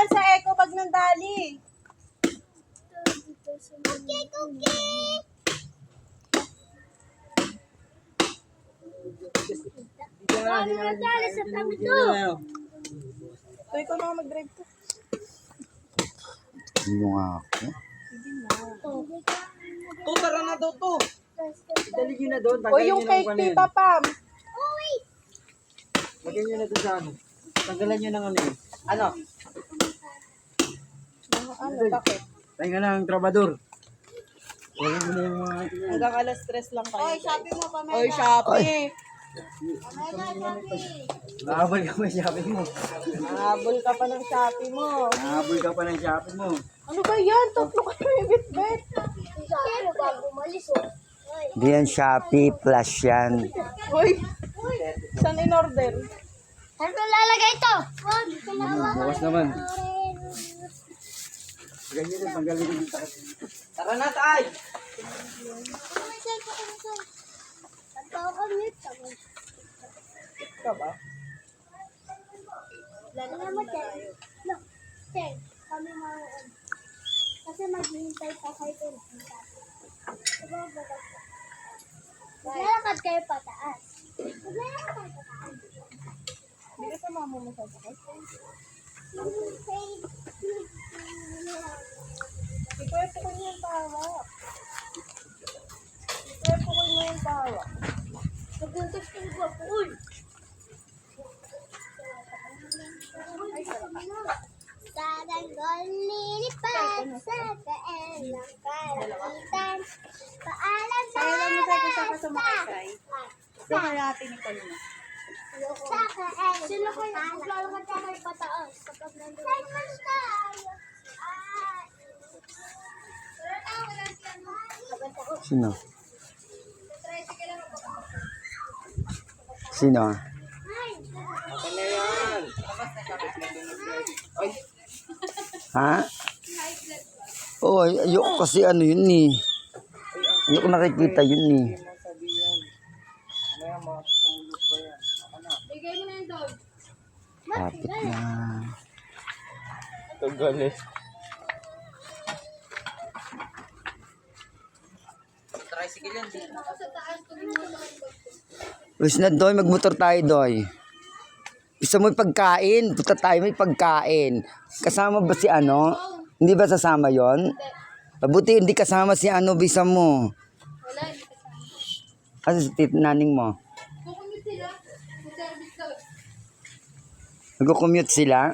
Saan sa eco bag ng dali? Cookie, cookie! Ano na dali sa tabi to? So, ikaw na mag-drive to. Hindi nga ako. To, tara na daw to. Dali nyo na doon. O yung na cake, ano. Tita Pam. Oh, wait! Lagyan nyo na doon sa ano. Tanggalan nyo ng ano yun. Ano? Ano, bakit? Tayo nga ng trabador. Mo na yung mga... Hanggang alas stress lang kayo. Oy, Shopee mo pa, Oy, Shopee. Nahabol ka pa ng shopping mo. Habol ka pa ng Shopee mo. Nahabol ka pa ng shopping mo. Ano ba yan? Tatlo kayo yung bit-bit. Pero bago umalis, oh. Ay, Hindi yan Shopee plus yan. Uy, saan in order? Saan ko lalagay ito? Bukas naman. Nyo doon. Tanggalin nyo doon. Tara na, tay! Ka ba? Na mo, Chen. No, Chen. Kami mga... Kasi maghihintay pa kayo. Maglalakad kayo pataas. Maglalakad kayo pataas. Hindi ka mama mo sa sakit. Taranggol lilipad sa kael ng karakitan. Paalam na sa basta. kaya natin ni Kalina. Sa kael. Sila ko yung maglalakad ka kayo pataas. Kapag nandun. Basta. Sino? Sino? Na Ha? Oh, ayoko kasi ano yun eh. Ayoko nakikita yun eh. sabihan. Maya makatulog pa yan. Ako na. Kapit na. Tagal eh. Ulis na doy, magmotor tayo doy. Gusto mo pagkain? Punta tayo may pagkain. Kasama ba si ano? Hindi ba sasama yon? Mabuti hindi kasama si ano bisa mo. Wala, hindi kasama. Kasi si tit naning mo. Nagko-commute sila.